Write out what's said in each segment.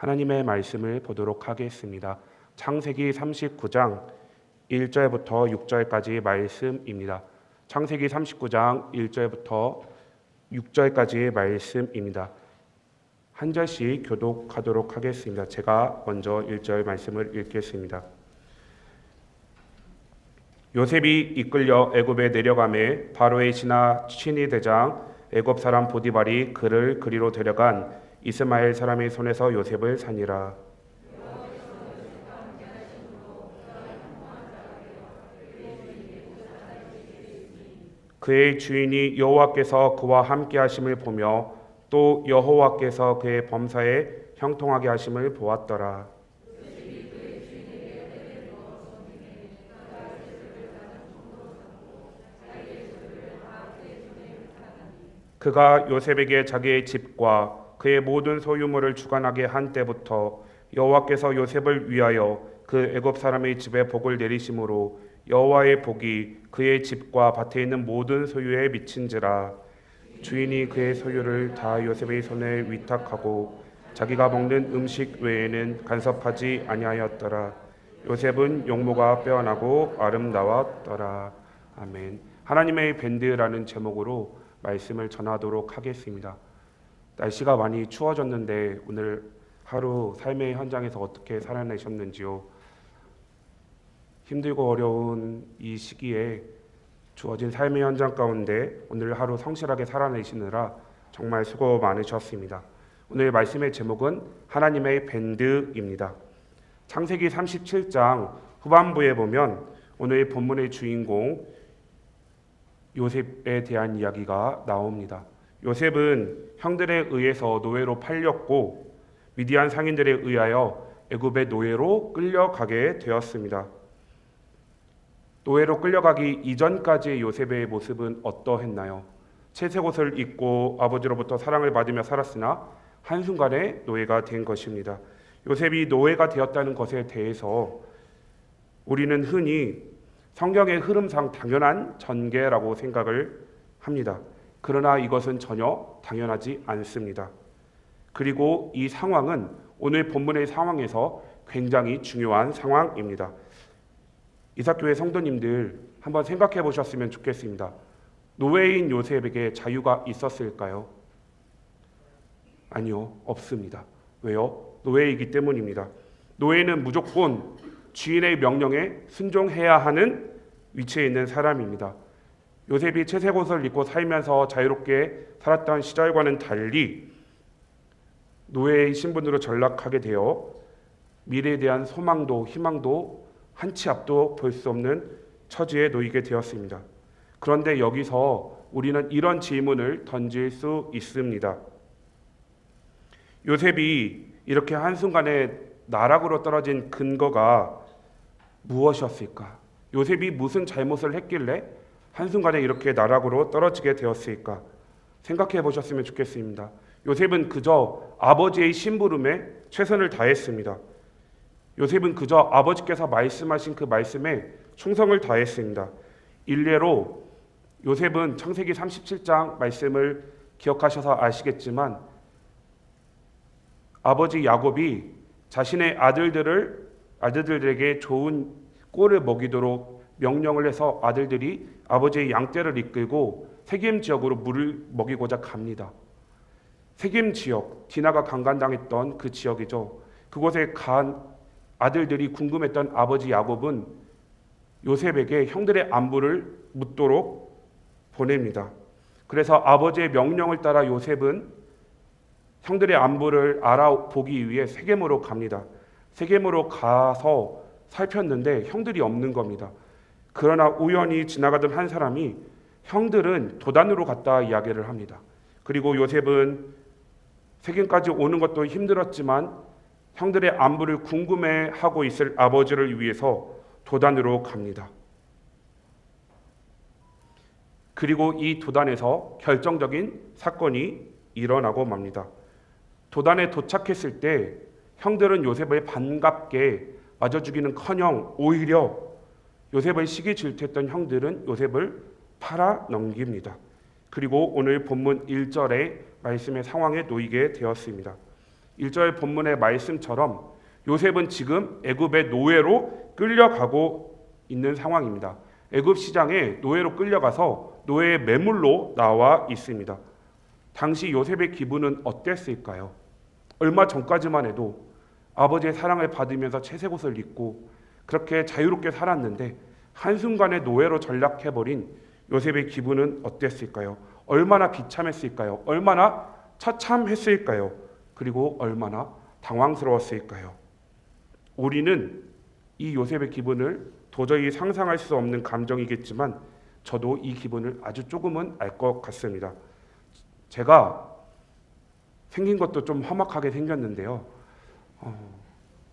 하나님의 말씀을 보도록 하겠습니다. 창세기 39장 1절부터 6절까지 말씀입니다. 창세기 39장 1절부터 6절까지의 말씀입니다. 한 절씩 교독하도록 하겠습니다. 제가 먼저 1절 말씀을 읽겠습니다. 요셉이 이끌려 애굽에 내려가매 바로의 신하 친위 대장 애굽 사람 보디발이 그를 그리로 데려간 이스마엘 사람의 손에서 요셉을 산이라. 그의 주인이 여호와께서 그와 함께 하심을 보며 또 여호와께서 그의 범사에 형통하게 하심을 보았더라. 그가 요셉에게 자기의 집과 그의 모든 소유물을 주관하게 한 때부터 여호와께서 요셉을 위하여 그 애굽 사람의 집에 복을 내리심으로 여호와의 복이 그의 집과 밭에 있는 모든 소유에 미친지라. 주인이 그의 소유를 다 요셉의 손에 위탁하고 자기가 먹는 음식 외에는 간섭하지 아니하였더라. 요셉은 용모가 빼어나고 아름다웠더라. 아멘. 하나님의 밴드라는 제목으로 말씀을 전하도록 하겠습니다. 날씨가 많이 추워졌는데 오늘 하루 삶의 현장에서 어떻게 살아내셨는지요? 힘들고 어려운 이 시기에 주어진 삶의 현장 가운데 오늘 하루 성실하게 살아내시느라 정말 수고 많으셨습니다. 오늘 말씀의 제목은 하나님의 밴드입니다. 창세기 37장 후반부에 보면 오늘 본문의 주인공 요셉에 대한 이야기가 나옵니다. 요셉은 형들에 의해서 노예로 팔렸고 미디안 상인들에 의하여 애굽의 노예로 끌려가게 되었습니다. 노예로 끌려가기 이전까지의 요셉의 모습은 어떠했나요? 채색 옷을 입고 아버지로부터 사랑을 받으며 살았으나 한순간에 노예가 된 것입니다. 요셉이 노예가 되었다는 것에 대해서 우리는 흔히 성경의 흐름상 당연한 전개라고 생각을 합니다. 그러나 이것은 전혀 당연하지 않습니다. 그리고 이 상황은 오늘 본문의 상황에서 굉장히 중요한 상황입니다. 이삭교회 성도님들 한번 생각해 보셨으면 좋겠습니다. 노예인 요셉에게 자유가 있었을까요? 아니요, 없습니다. 왜요? 노예이기 때문입니다. 노예는 무조건 주인의 명령에 순종해야 하는 위치에 있는 사람입니다. 요셉이 채색 옷을 입고 살면서 자유롭게 살았던 시절과는 달리 노예의 신분으로 전락하게 되어 미래에 대한 소망도 희망도 한치 앞도 볼 수 없는 처지에 놓이게 되었습니다. 그런데 여기서 우리는 이런 질문을 던질 수 있습니다. 요셉이 이렇게 한순간에 나락으로 떨어진 근거가 무엇이었을까? 요셉이 무슨 잘못을 했길래 한순간에 이렇게 나락으로 떨어지게 되었을까? 생각해 보셨으면 좋겠습니다. 요셉은 그저 아버지의 심부름에 최선을 다했습니다. 요셉은 그저 아버지께서 말씀하신 그 말씀에 충성을 다했습니다. 일례로 요셉은 창세기 37장 말씀을 기억하셔서 아시겠지만 아버지 야곱이 자신의 아들들을 아들들에게 좋은 꼴을 먹이도록 명령을 해서 아들들이 아버지의 양떼를 이끌고 세겜 지역으로 물을 먹이고자 갑니다. 세겜 지역, 디나가 강간당했던 그 지역이죠. 그곳에 간 아들들이 궁금했던 아버지 야곱은 요셉에게 형들의 안부를 묻도록 보냅니다. 그래서 아버지의 명령을 따라 요셉은 형들의 안부를 알아보기 위해 세겜으로 갑니다. 세겜으로 가서 살폈는데 형들이 없는 겁니다. 그러나 우연히 지나가던 한 사람이 형들은 도단으로 갔다 이야기를 합니다. 그리고 요셉은 세겜까지 오는 것도 힘들었지만 형들의 안부를 궁금해하고 있을 아버지를 위해서 도단으로 갑니다. 그리고 이 도단에서 결정적인 사건이 일어나고 맙니다. 도단에 도착했을 때 형들은 요셉을 반갑게 맞아 주기는커녕 오히려 요셉을 시기 질투했던 형들은 요셉을 팔아 넘깁니다. 그리고 오늘 본문 1절의 말씀의 상황에 놓이게 되었습니다. 1절 본문의 말씀처럼 요셉은 지금 애굽의 노예로 끌려가고 있는 상황입니다. 애굽 시장에 노예로 끌려가서 노예의 매물로 나와 있습니다. 당시 요셉의 기분은 어땠을까요? 얼마 전까지만 해도 아버지의 사랑을 받으면서 채색옷을 입고 그렇게 자유롭게 살았는데 한순간에 노예로 전락해버린 요셉의 기분은 어땠을까요? 얼마나 비참했을까요? 얼마나 처참했을까요? 그리고 얼마나 당황스러웠을까요? 우리는 이 요셉의 기분을 도저히 상상할 수 없는 감정이겠지만 저도 이 기분을 아주 조금은 알 것 같습니다. 제가 생긴 것도 좀 험악하게 생겼는데요. 어,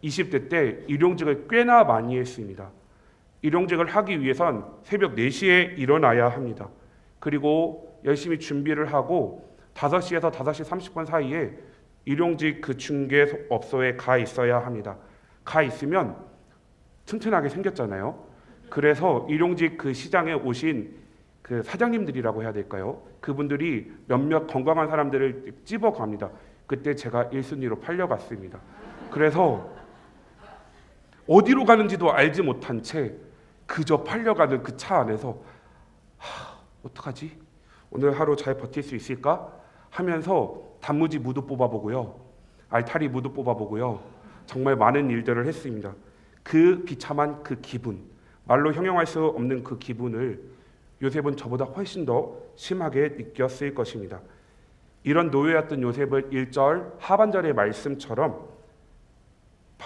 20대 때 일용직을 꽤나 많이 했습니다. 일용직을 하기 위해선 새벽 4시에 일어나야 합니다. 그리고 열심히 준비를 하고 5시에서 5시 30분 사이에 일용직 그 중개업소에 가 있어야 합니다. 가 있으면 튼튼하게 생겼잖아요. 그래서 일용직 그 시장에 오신 그 사장님들이라고 해야 될까요? 그분들이 몇몇 건강한 사람들을 찝어 갑니다. 그때 제가 1순위로 팔려갔습니다. 그래서 어디로 가는지도 알지 못한 채 그저 팔려가는 그 차 안에서 하, 어떡하지? 오늘 하루 잘 버틸 수 있을까? 하면서 단무지 무도 뽑아보고요. 알타리 무도 뽑아보고요. 정말 많은 일들을 했습니다. 그 비참한 그 기분, 말로 형용할 수 없는 그 기분을 요셉은 저보다 훨씬 더 심하게 느꼈을 것입니다. 이런 노예였던 요셉을 1절 하반절의 말씀처럼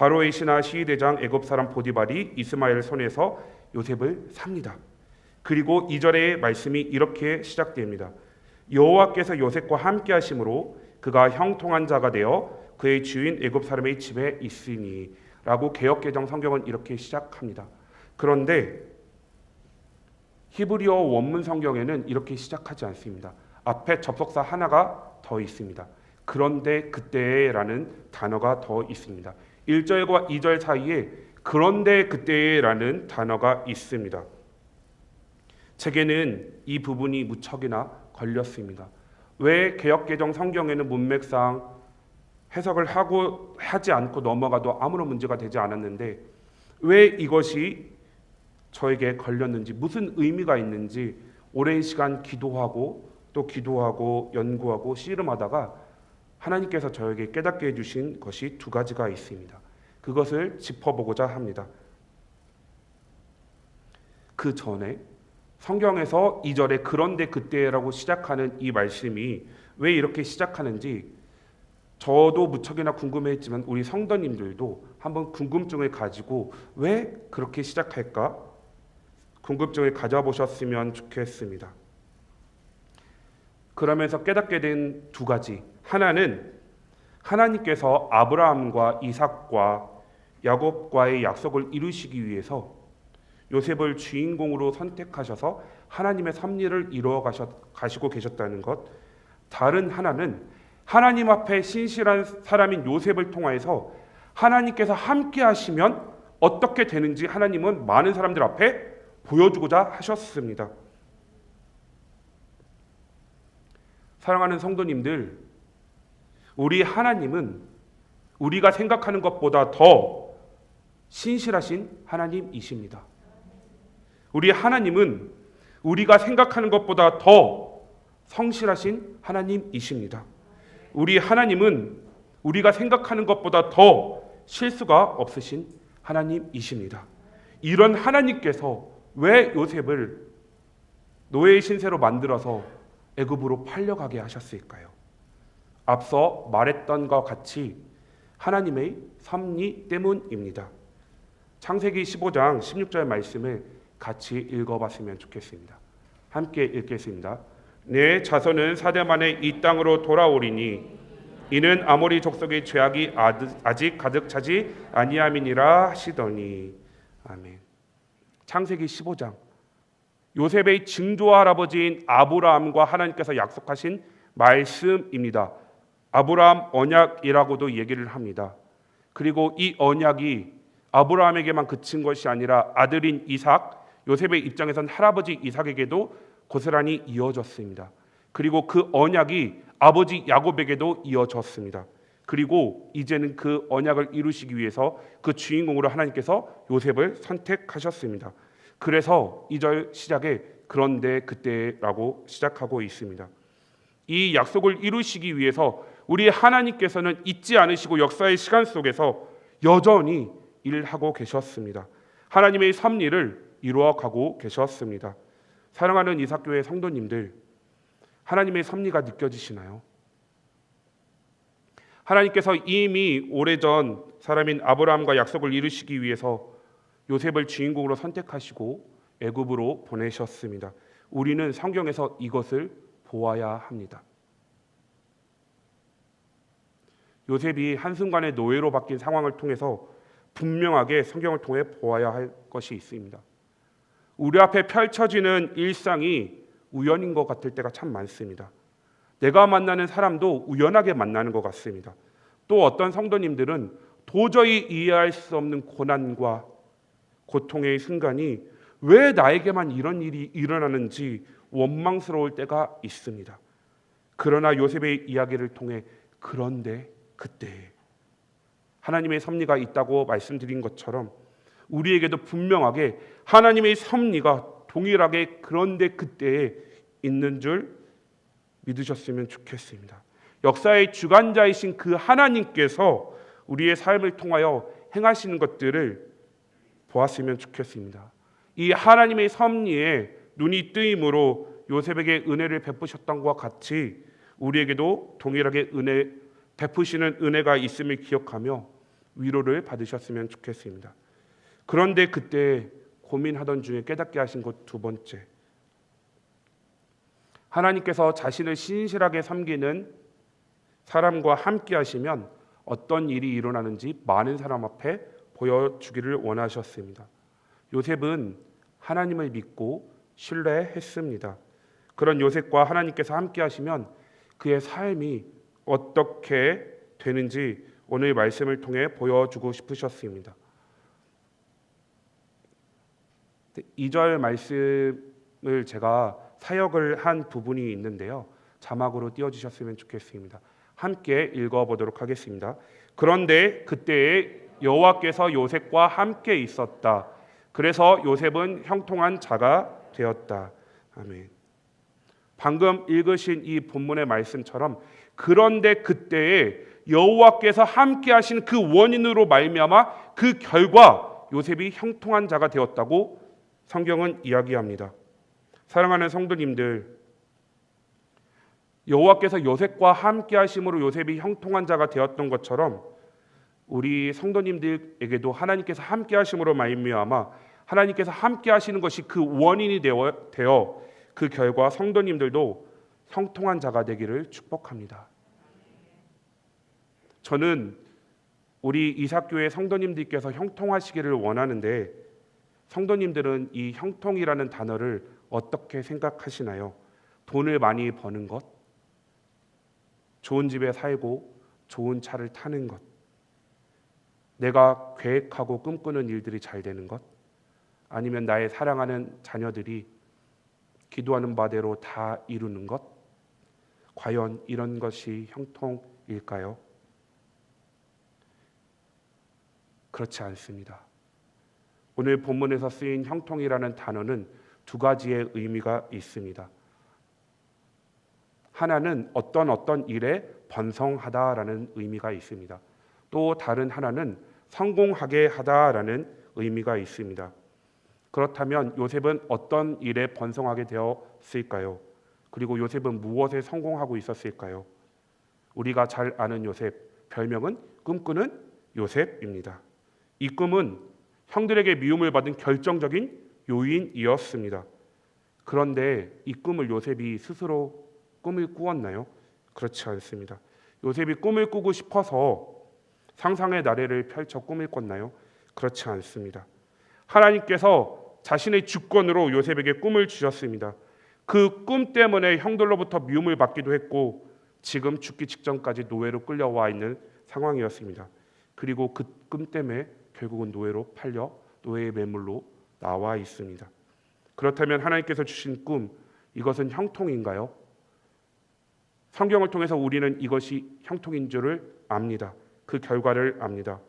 바로의 신하 시위대장 애굽 사람 보디발이 이스마엘 손에서 요셉을 삽니다. 그리고 2절의 말씀이 이렇게 시작됩니다. 여호와께서 요셉과 함께 하심으로 그가 형통한 자가 되어 그의 주인 애굽 사람의 집에 있으니라고 개역 개정 성경은 이렇게 시작합니다. 그런데 히브리어 원문 성경에는 이렇게 시작하지 않습니다. 앞에 접속사 하나가 더 있습니다. 그런데 그때라는 단어가 더 있습니다. 1절과 2절 사이에 그런데 그때라는 단어가 있습니다. 제게는 이 부분이 무척이나 걸렸습니다. 왜 개혁개정 성경에는 문맥상 해석을 하고 하지 않고 넘어가도 아무런 문제가 되지 않았는데 왜 이것이 저에게 걸렸는지 무슨 의미가 있는지 오랜 시간 기도하고 또 기도하고 연구하고 씨름하다가 하나님께서 저에게 깨닫게 해주신 것이 두 가지가 있습니다. 그것을 짚어보고자 합니다. 그 전에 성경에서 2절에 그런데 그때라고 시작하는 이 말씀이 왜 이렇게 시작하는지 저도 무척이나 궁금해했지만 우리 성도님들도 한번 궁금증을 가지고 왜 그렇게 시작할까 궁금증을 가져보셨으면 좋겠습니다. 그러면서 깨닫게 된 두 가지. 하나는 하나님께서 아브라함과 이삭과 야곱과의 약속을 이루시기 위해서 요셉을 주인공으로 선택하셔서 하나님의 섭리를 이루어 가시고 계셨다는 것. 다른 하나는 하나님 앞에 신실한 사람인 요셉을 통하여서 하나님께서 함께 하시면 어떻게 되는지 하나님은 많은 사람들 앞에 보여주고자 하셨습니다. 사랑하는 성도님들, 우리 하나님은 우리가 생각하는 것보다 더 신실하신 하나님이십니다. 우리 하나님은 우리가 생각하는 것보다 더 성실하신 하나님이십니다. 우리 하나님은 우리가 생각하는 것보다 더 실수가 없으신 하나님이십니다. 이런 하나님께서 왜 요셉을 노예의 신세로 만들어서 애굽으로 팔려가게 하셨을까요? 앞서 말했던 것 같이 하나님의 섭리 때문입니다. 창세기 15장 16절 말씀을 같이 읽어봤으면 좋겠습니다. 함께 읽겠습니다. 내 자손은 사대 만에 이 땅으로 돌아오리니 이는 아모리 족속의 죄악이 아직 가득 차지 아니함이니라 하시더니 아멘. 창세기 15장 요셉의 증조 할아버지인 아브라함과 하나님께서 약속하신 말씀입니다. 아브라함 언약이라고도 얘기를 합니다. 그리고 이 언약이 아브라함에게만 그친 것이 아니라 아들인 이삭, 요셉의 입장에선 할아버지 이삭에게도 고스란히 이어졌습니다. 그리고 그 언약이 아버지 야곱에게도 이어졌습니다. 그리고 이제는 그 언약을 이루시기 위해서 그 주인공으로 하나님께서 요셉을 선택하셨습니다. 그래서 2절 시작에 그런데 그때라고 시작하고 있습니다. 이 약속을 이루시기 위해서 우리 하나님께서는 잊지 않으시고 역사의 시간 속에서 여전히 일하고 계셨습니다. 하나님의 섭리를 이루어가고 계셨습니다. 사랑하는 이삭교회 성도님들, 하나님의 섭리가 느껴지시나요? 하나님께서 이미 오래전 사람인 아브라함과 약속을 이루시기 위해서 요셉을 주인공으로 선택하시고 애굽으로 보내셨습니다. 우리는 성경에서 이것을 보아야 합니다. 요셉이 한순간에 노예로 바뀐 상황을 통해서 분명하게 성경을 통해 보아야 할 것이 있습니다. 우리 앞에 펼쳐지는 일상이 우연인 것 같을 때가 참 많습니다. 내가 만나는 사람도 우연하게 만나는 것 같습니다. 또 어떤 성도님들은 도저히 이해할 수 없는 고난과 고통의 순간이 왜 나에게만 이런 일이 일어나는지 원망스러울 때가 있습니다. 그러나 요셉의 이야기를 통해 그런데 그때 하나님의 섭리가 있다고 말씀드린 것처럼 우리에게도 분명하게 하나님의 섭리가 동일하게 그런데 그때에 있는 줄 믿으셨으면 좋겠습니다. 역사의 주관자이신 그 하나님께서 우리의 삶을 통하여 행하시는 것들을 보았으면 좋겠습니다. 이 하나님의 섭리에 눈이 뜨임으로 요셉에게 은혜를 베푸셨던 것과 같이 우리에게도 동일하게 은혜 베푸시는 은혜가 있음을 기억하며 위로를 받으셨으면 좋겠습니다. 그런데 그때 고민하던 중에 깨닫게 하신 것 두 번째. 하나님께서 자신을 신실하게 섬기는 사람과 함께 하시면 어떤 일이 일어나는지 많은 사람 앞에 보여주기를 원하셨습니다. 요셉은 하나님을 믿고 신뢰했습니다. 그런 요셉과 하나님께서 함께 하시면 그의 삶이 어떻게 되는지 오늘 말씀을 통해 보여주고 싶으셨습니다. 2절 말씀을 제가 사역을 한 부분이 있는데요. 자막으로 띄워 주셨으면 좋겠습니다. 함께 읽어 보도록 하겠습니다. 그런데 그때에 여호와께서 요셉과 함께 있었다. 그래서 요셉은 형통한 자가 되었다. 아멘. 방금 읽으신 이 본문의 말씀처럼 그런데 그때에 여호와께서 함께 하신 그 원인으로 말미암아 그 결과 요셉이 형통한 자가 되었다고 성경은 이야기합니다. 사랑하는 성도님들 여호와께서 요셉과 함께 하심으로 요셉이 형통한 자가 되었던 것처럼 우리 성도님들에게도 하나님께서 함께 하심으로 말미암아 하나님께서 함께 하시는 것이 그 원인이 되어, 그 결과 성도님들도 형통한 자가 되기를 축복합니다. 저는 우리 이삭교회 성도님들께서 형통하시기를 원하는데 성도님들은 이 형통이라는 단어를 어떻게 생각하시나요? 돈을 많이 버는 것, 좋은 집에 살고 좋은 차를 타는 것, 내가 계획하고 꿈꾸는 일들이 잘 되는 것, 아니면 나의 사랑하는 자녀들이 기도하는 바대로 다 이루는 것, 과연 이런 것이 형통일까요? 그렇지 않습니다. 오늘 본문에서 쓰인 형통이라는 단어는 두 가지의 의미가 있습니다. 하나는 어떤 어떤 일에 번성하다라는 의미가 있습니다. 또 다른 하나는 성공하게 하다라는 의미가 있습니다. 그렇다면 요셉은 어떤 일에 번성하게 되었을까요? 그리고 요셉은 무엇에 성공하고 있었을까요? 우리가 잘 아는 요셉, 별명은 꿈꾸는 요셉입니다. 이 꿈은 형들에게 미움을 받은 결정적인 요인이었습니다. 그런데 이 꿈을 요셉이 스스로 꿈을 꾸었나요? 그렇지 않습니다. 요셉이 꿈을 꾸고 싶어서 상상의 나래를 펼쳐 꿈을 꿨나요? 그렇지 않습니다. 하나님께서 자신의 주권으로 요셉에게 꿈을 주셨습니다. 그 꿈 때문에 형들로부터 미움을 받기도 했고 지금 죽기 직전까지 노예로 끌려와 있는 상황이었습니다. 그리고 그 꿈 때문에 결국은 노예로 팔려 노예의 매물로 나와 있습니다. 그렇다면 하나님께서 주신 꿈 이것은 형통인가요? 성경을 통해서 우리는 이것이 형통인 줄을 압니다. 그 결과를 압니다.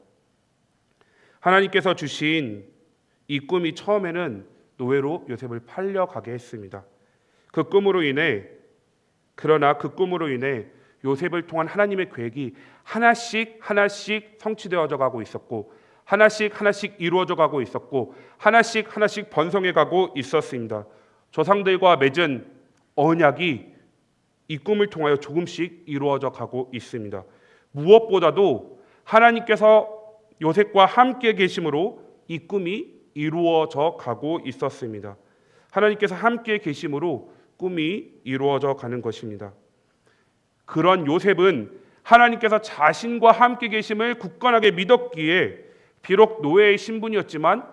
하나님께서 주신 이 꿈이 처음에는 노예로 요셉을 팔려가게 했습니다. 그 꿈으로 인해 그러나 그 꿈으로 인해 요셉을 통한 하나님의 계획이 하나씩 하나씩 성취되어져 가고 있었고 하나씩 하나씩 이루어져 가고 있었고 하나씩 하나씩 번성해 가고 있었습니다. 조상들과 맺은 언약이 이 꿈을 통하여 조금씩 이루어져 가고 있습니다. 무엇보다도 하나님께서 요셉과 함께 계심으로 이 꿈이 이루어져 가고 있었습니다. 하나님께서 함께 계심으로 꿈이 이루어져 가는 것입니다. 그런 요셉은 하나님께서 자신과 함께 계심을 굳건하게 믿었기에 비록 노예의 신분이었지만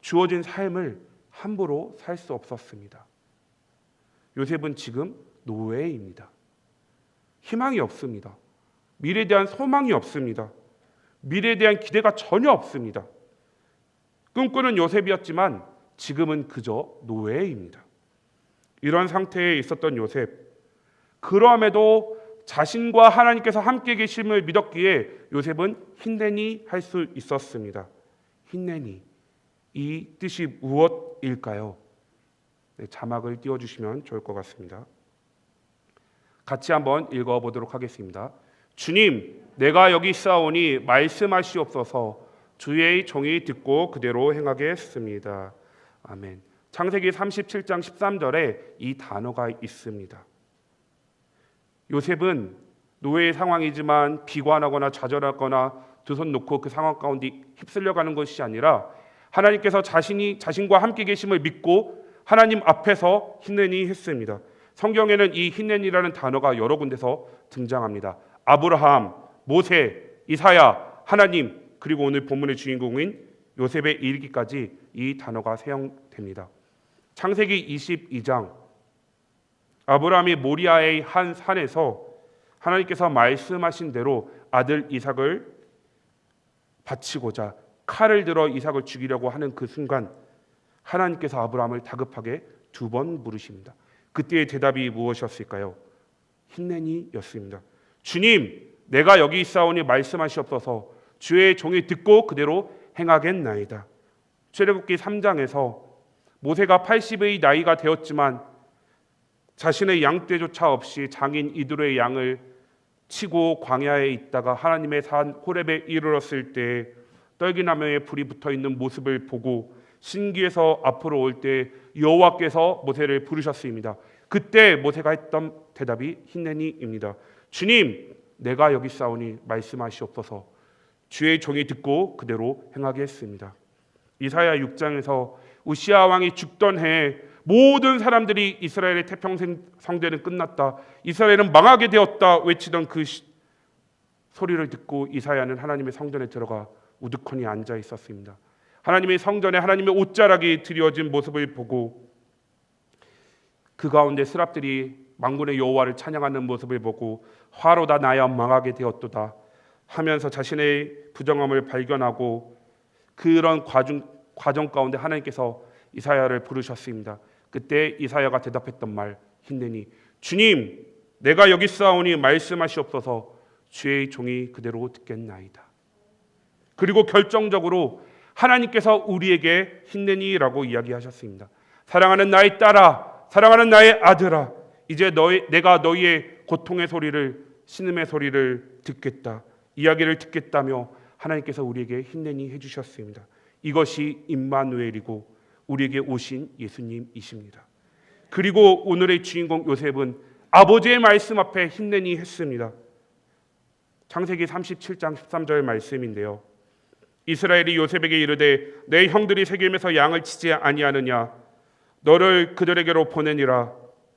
주어진 삶을 함부로 살 수 없었습니다. 요셉은 지금 노예입니다. 희망이 없습니다. 미래에 대한 소망이 없습니다. 미래에 대한 기대가 전혀 없습니다. 꿈꾸는 요셉이었지만 지금은 그저 노예입니다. 이런 상태에 있었던 요셉. 그럼에도 자신과 하나님께서 함께 계심을 믿었기에 요셉은 힘내니 할 수 있었습니다. 힘내니 이 뜻이 무엇일까요? 네, 자막을 띄워주시면 좋을 것 같습니다. 같이 한번 읽어보도록 하겠습니다. 주님, 내가 여기 있사오니 말씀하시옵소서. 주의 종이 듣고 그대로 행하겠습니다. 아멘. 창세기 37장 13절에 이 단어가 있습니다. 요셉은 노예의 상황이지만 비관하거나 좌절하거나 두 손 놓고 그 상황 가운데 휩쓸려가는 것이 아니라 하나님께서 자신이 자신과 함께 계심을 믿고 하나님 앞에서 힘내니 했습니다. 성경에는 이 힘내니라는 단어가 여러 군데서 등장합니다. 아브라함, 모세, 이사야, 하나님 그리고 오늘 본문의 주인공인 요셉의 일기까지 이 단어가 사용됩니다. 창세기 22장 아브라함이 모리아의 한 산에서 하나님께서 말씀하신 대로 아들 이삭을 바치고자 칼을 들어 이삭을 죽이려고 하는 그 순간 하나님께서 아브라함을 다급하게 두번 물으십니다. 그때의 대답이 무엇이었을까요? 힘내니였습니다. 주님, 내가 여기 있사오니 말씀하시옵소서. 주의 종이 듣고 그대로 행하겠나이다. 출애굽기 3장에서 모세가 80의 나이가 되었지만 자신의 양떼조차 없이 장인 이드로의 양을 치고 광야에 있다가 하나님의 산 호렙에 이르렀을 때 떨기나무에 불이 붙어 있는 모습을 보고 신기해서 앞으로 올 때 여호와께서 모세를 부르셨습니다. 그때 모세가 했던 대답이 힘내니입니다. 주님, 내가 여기 싸우니 말씀하시옵소서. 주의 종이 듣고 그대로 행하게 했습니다. 이사야 6장에서 우시아 왕이 죽던 해에 모든 사람들이 이스라엘의 태평생 성대는 끝났다. 이스라엘은 망하게 되었다. 외치던 그 시, 소리를 듣고 이사야는 하나님의 성전에 들어가 우두커니 앉아 있었습니다. 하나님의 성전에 하나님의 옷자락이 드려진 모습을 보고 그 가운데 스랍들이 망군의 여호와를 찬양하는 모습을 보고 화로다 나야 망하게 되었도다 하면서 자신의 부정함을 발견하고 그런 과정, 과정 가운데 하나님께서 이사야를 부르셨습니다. 그때 이사야가 대답했던 말 힘내니 주님 내가 여기 싸우니 말씀하시옵소서 주의 종이 그대로 듣겠나이다. 그리고 결정적으로 하나님께서 우리에게 힘내니라고 이야기하셨습니다. 사랑하는 나의 딸아, 사랑하는 나의 아들아, 이제 너희 내가 너희의 고통의 소리를 신음의 소리를 듣겠다. 이야기를 듣겠다며 하나님께서 우리에게 힘내니 해주셨습니다. 이것이 임마누엘이고 우리에게 오신 예수님이십니다. 그리고 오늘의 주인공 요셉은 아버지의 말씀 앞에 힘내니 했습니다. 창세기 37장 13절 말씀인데요. 이스라엘이 요셉에게 이르되 내 형들이 세겜에서 양을 치지 아니하느냐 너를 그들에게로 보내니라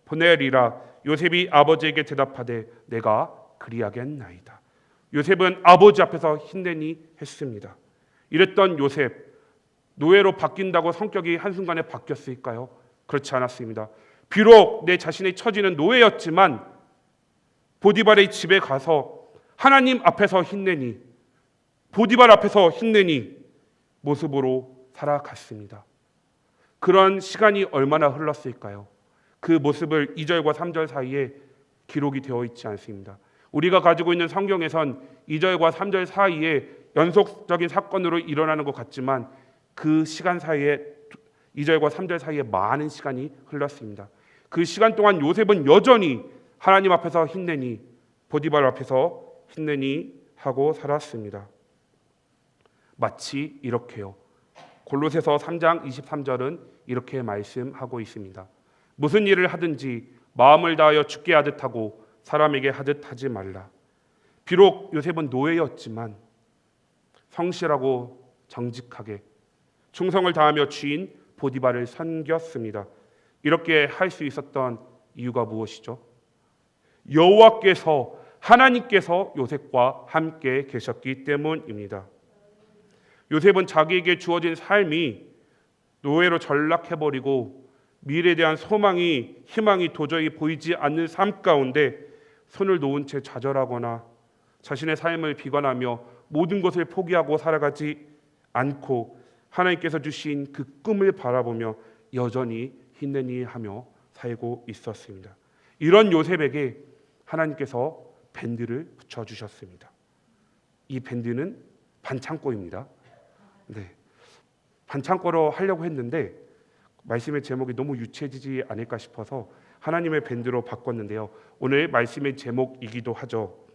보내리라 요셉이 아버지에게 대답하되 내가 그리하겠나이다. 요셉은 아버지 앞에서 힘내니 했습니다. 이랬던 요셉 노예로 바뀐다고 성격이 한순간에 바뀌었을까요? 그렇지 않았습니다. 비록 내 자신의 처지는 노예였지만 보디발의 집에 가서 하나님 앞에서 힘내니 보디발 앞에서 힘내니 모습으로 살아갔습니다. 그런 시간이 얼마나 흘렀을까요? 그 모습을 2절과 3절 사이에 기록이 되어 있지 않습니다. 우리가 가지고 있는 성경에선 2절과 3절 사이에 연속적인 사건으로 일어나는 것 같지만 그 시간 사이에 2절과 3절 사이에 많은 시간이 흘렀습니다. 그 시간 동안 요셉은 여전히 하나님 앞에서 힘내니 보디발 앞에서 힘내니 하고 살았습니다. 마치 이렇게요. 골로새서 3장 23절은 이렇게 말씀하고 있습니다. 무슨 일을 하든지 마음을 다하여 죽게 하듯 하고 사람에게 하듯 하지 말라. 비록 요셉은 노예였지만 성실하고 정직하게 충성을 다하며 주인 보디발을 섬겼습니다. 이렇게 할 수 있었던 이유가 무엇이죠? 여호와께서 하나님께서 요셉과 함께 계셨기 때문입니다. 요셉은 자기에게 주어진 삶이 노예로 전락해버리고 미래에 대한 소망이 희망이 도저히 보이지 않는 삶 가운데 손을 놓은 채 좌절하거나 자신의 삶을 비관하며 모든 것을 포기하고 살아가지 않고 하나님께서 주신 그 꿈을 바라보며 여전히 힘내니 하며 살고 있었습니다. 이런 요셉에게 하나님께서 밴드를 붙여 주셨습니다. 이 밴드는 반창고입니다. 네. 반창고로 하려고 했는데 말씀의 제목이 너무 유치해지지 않을까 싶어서 하나님의 밴드로 바꿨는데요. 오늘 말씀의 제목이기도 하죠.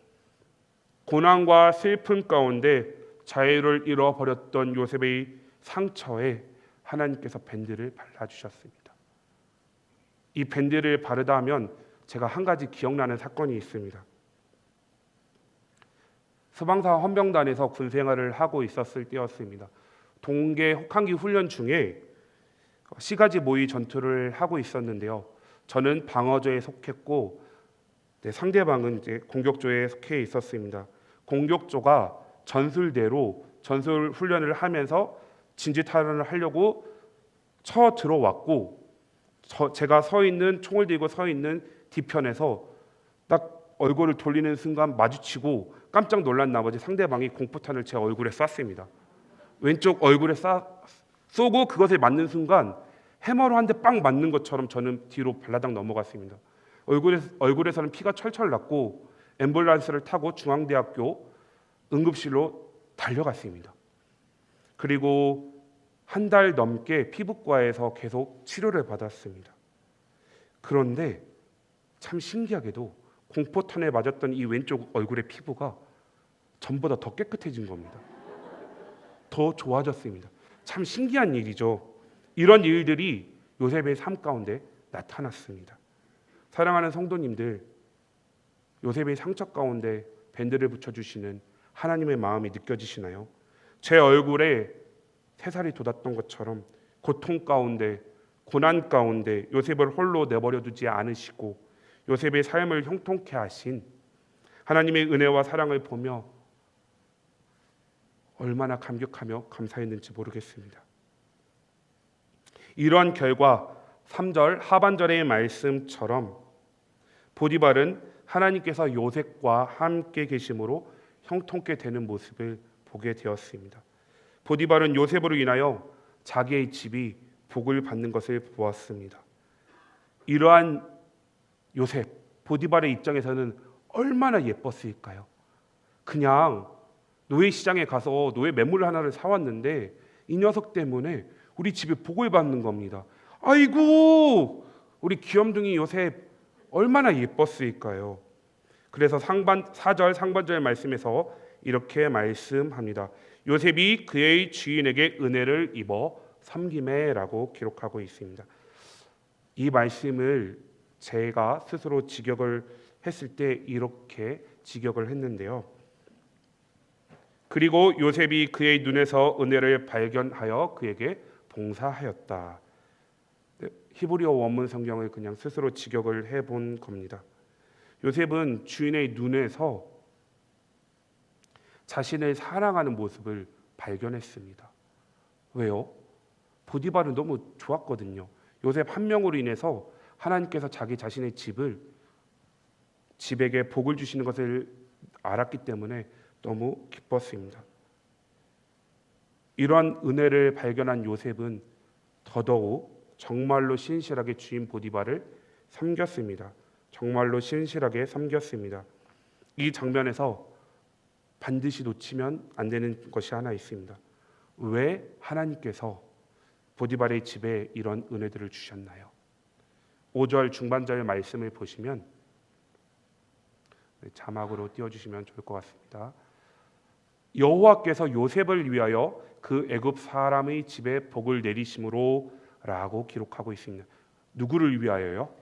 고난과 슬픔 가운데 자유를 잃어버렸던 요셉의 상처에 하나님께서 밴드를 발라주셨습니다. 이 밴드를 바르다 하면 제가 한 가지 기억나는 사건이 있습니다. 소방사 헌병단에서 군 생활을 하고 있었을 때였습니다. 동계 혹한기 훈련 중에 시가지 모의 전투를 하고 있었는데요. 저는 방어조에 속했고 네, 상대방은 이제 공격조에 속해 있었습니다. 공격조가 전술대로 전술 훈련을 하면서 진지 탈환을 하려고 쳐 들어왔고 저, 제가 서 있는 총을 들고 서 있는 뒤편에서 딱 얼굴을 돌리는 순간 마주치고 깜짝 놀란 나머지 상대방이 공포탄을 제 얼굴에 쐈습니다. 왼쪽 얼굴에 쏴, 쏘고 그것에 맞는 순간 해머로 한 대 빵 맞는 것처럼 저는 뒤로 발라당 넘어갔습니다. 얼굴에, 얼굴에서는 피가 철철 났고 앰뷸런스를 타고 중앙대학교 응급실로 달려갔습니다. 그리고 한 달 넘게 피부과에서 계속 치료를 받았습니다. 그런데 참 신기하게도 공포탄에 맞았던 이 왼쪽 얼굴의 피부가 전보다 더 깨끗해진 겁니다. 더 좋아졌습니다. 참 신기한 일이죠. 이런 일들이 요셉의 삶 가운데 나타났습니다. 사랑하는 성도님들, 요셉의 상처 가운데 밴드를 붙여주시는 하나님의 마음이 느껴지시나요? 제 얼굴에 새살이 돋았던 것처럼 고통 가운데, 고난 가운데 요셉을 홀로 내버려 두지 않으시고 요셉의 삶을 형통케 하신 하나님의 은혜와 사랑을 보며 얼마나 감격하며 감사했는지 모르겠습니다. 이러한 결과 3절 하반절의 말씀처럼 보디발은 하나님께서 요셉과 함께 계심으로 형통케 되는 모습을 보게 되었습니다. 보디발은 요셉으로 인하여 자기의 집이 복을 받는 것을 보았습니다. 이러한 요셉 보디발의 입장에서는 얼마나 예뻤을까요? 그냥 노예 시장에 가서 노예 매물 하나를 사왔는데 이 녀석 때문에 우리 집에 복을 받는 겁니다. 아이고 우리 귀염둥이 요셉 얼마나 예뻤을까요? 그래서 상반 4절 상반절 말씀에서 이렇게 말씀합니다. 요셉이 그의 주인에게 은혜를 입어 섬김에라고 기록하고 있습니다. 이 말씀을 제가 스스로 직역을 했을 때 이렇게 직역을 했는데요. 그리고 요셉이 그의 눈에서 은혜를 발견하여 그에게 봉사하였다. 네, 히브리어 원문 성경을 그냥 스스로 직역을 해본 겁니다. 요셉은 주인의 눈에서 자신을 사랑하는 모습을 발견했습니다. 왜요? 보디발은 너무 좋았거든요. 요셉 한 명으로 인해서 하나님께서 자기 자신의 집을 집에게 복을 주시는 것을 알았기 때문에 너무 기뻤습니다. 이러한 은혜를 발견한 요셉은 더더욱 정말로 신실하게 주인 보디발을 섬겼습니다. 정말로 신실하게 섬겼습니다. 이 장면에서 반드시 놓치면 안 되는 것이 하나 있습니다. 왜 하나님께서 보디발의 집에 이런 은혜들을 주셨나요? 5절 중반절 말씀을 보시면 네, 자막으로 띄워주시면 좋을 것 같습니다. 여호와께서 요셉을 위하여 그 애굽 사람의 집에 복을 내리심으로라고 기록하고 있습니다. 누구를 위하여요?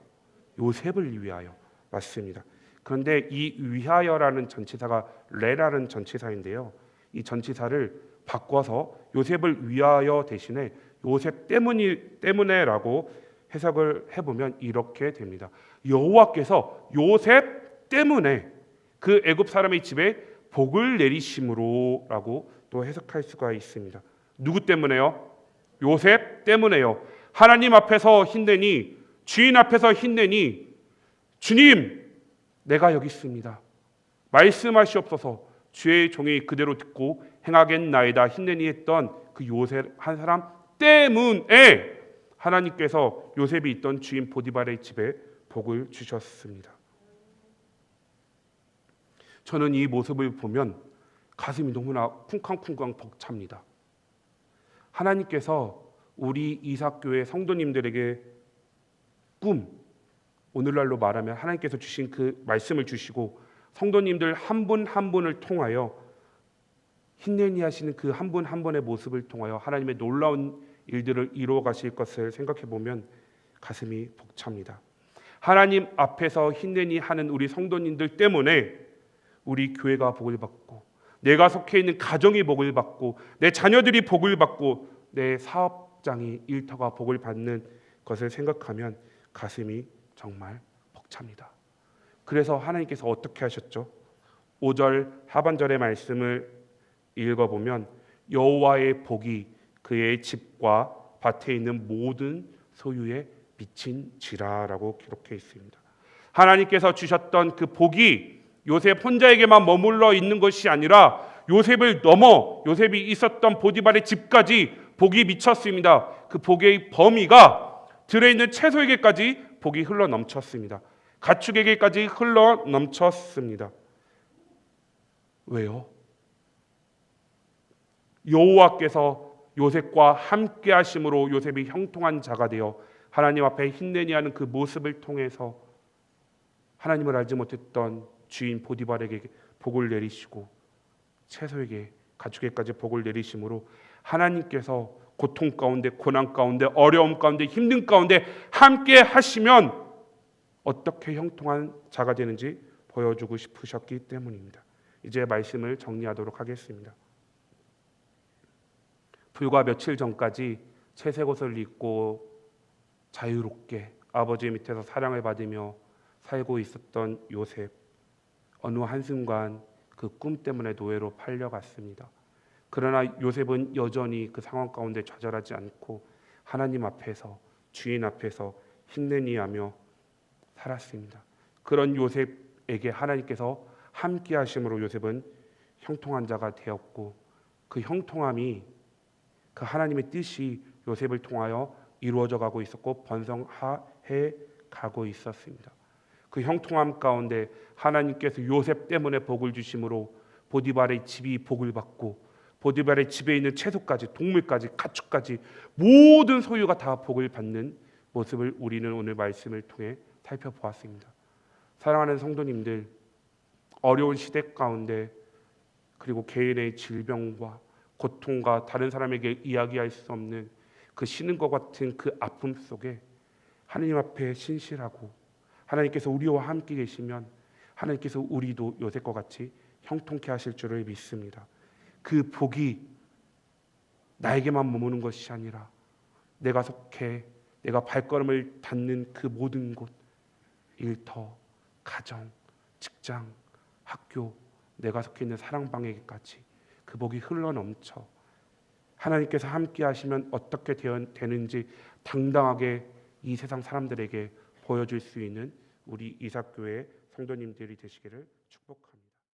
요셉을 위하여 맞습니다. 그런데 이 위하여라는 전치사가 레라는 전치사인데요. 이 전치사를 바꿔서 요셉을 위하여 대신에 요셉 때문이 때문에라고 해석을 해보면 이렇게 됩니다. 여호와께서 요셉 때문에 그 애굽 사람의 집에 복을 내리심으로라고 또 해석할 수가 있습니다. 누구 때문에요? 요셉 때문에요. 하나님 앞에서 힘내니 주인 앞에서 힘내니 주님 내가 여기 있습니다. 말씀하시옵소서 주의 종이 그대로 듣고 행하겠나이다 힘내니 했던 그 요셉 한 사람 때문에 하나님께서 요셉이 있던 주인 보디발의 집에 복을 주셨습니다. 저는 이 모습을 보면 가슴이 너무나 쿵쾅쿵쾅 벅찹니다. 하나님께서 우리 이삭교회 성도님들에게 꿈 오늘날로 말하면 하나님께서 주신 그 말씀을 주시고 성도님들 한 분한 분을 통하여 힘내니 하시는 그 한분한 분의 모습을 통하여 하나님의 놀라운 일들을 이루어 가실 것을 생각해 보면 가슴이 벅찹니다. 하나님 앞에서 힘내니 하는 우리 성도님들 때문에 우리 교회가 복을 받고 내가 속해 있는 가정이 복을 받고 내 자녀들이 복을 받고 내 사업장이 일터가 복을 받는 것을 생각하면 가슴이 정말 벅찹니다. 그래서 하나님께서 어떻게 하셨죠? 5절 하반절의 말씀을 읽어보면 여호와의 복이 그의 집과 밭에 있는 모든 소유에 미친지라라고 기록해 있습니다. 하나님께서 주셨던 그 복이 요셉 혼자에게만 머물러 있는 것이 아니라 요셉을 넘어 요셉이 있었던 보디발의 집까지 복이 미쳤습니다. 그 복의 범위가 들어있는 채소에게까지 복이 흘러 넘쳤습니다. 가축에게까지 흘러 넘쳤습니다. 왜요? 여호와께서 요셉과 함께 하심으로 요셉이 형통한 자가 되어 하나님 앞에 힘내니 하는 그 모습을 통해서 하나님을 알지 못했던 주인 보디발에게 복을 내리시고 채소에게 가축에까지 복을 내리심으로 하나님께서 고통 가운데 고난 가운데 어려움 가운데 힘든 가운데 함께 하시면 어떻게 형통한 자가 되는지 보여주고 싶으셨기 때문입니다. 이제 말씀을 정리하도록 하겠습니다. 불과 며칠 전까지 채색 옷을 입고 자유롭게 아버지 밑에서 사랑을 받으며 살고 있었던 요셉 어느 한순간 그 꿈 때문에 노예로 팔려갔습니다. 그러나 요셉은 여전히 그 상황 가운데 좌절하지 않고 하나님 앞에서 주인 앞에서 힘내니 하며 살았습니다. 그런 요셉에게 하나님께서 함께 하심으로 요셉은 형통한 자가 되었고 그 형통함이 그 하나님의 뜻이 요셉을 통하여 이루어져 가고 있었고 번성해 가고 있었습니다. 그 형통함 가운데 하나님께서 요셉 때문에 복을 주심으로 보디발의 집이 복을 받고 보디발의 집에 있는 채소까지 동물까지 가축까지 모든 소유가 다 복을 받는 모습을 우리는 오늘 말씀을 통해 살펴보았습니다. 사랑하는 성도님들 어려운 시대 가운데 그리고 개인의 질병과 고통과 다른 사람에게 이야기할 수 없는 그 쉬는 것 같은 그 아픔 속에 하나님 앞에 신실하고 하나님께서 우리와 함께 계시면 하나님께서 우리도 요셉과 같이 형통케 하실 줄을 믿습니다. 그 복이 나에게만 머무는 것이 아니라 내가 속해 내가 발걸음을 닿는 그 모든 곳 일터, 가정, 직장, 학교 내가 속해 있는 사랑방에게까지 그 복이 흘러 넘쳐 하나님께서 함께 하시면 어떻게 되는지 당당하게 이 세상 사람들에게 보여줄 수 있는 우리 이삭교회 성도님들이 되시기를 축복합니다.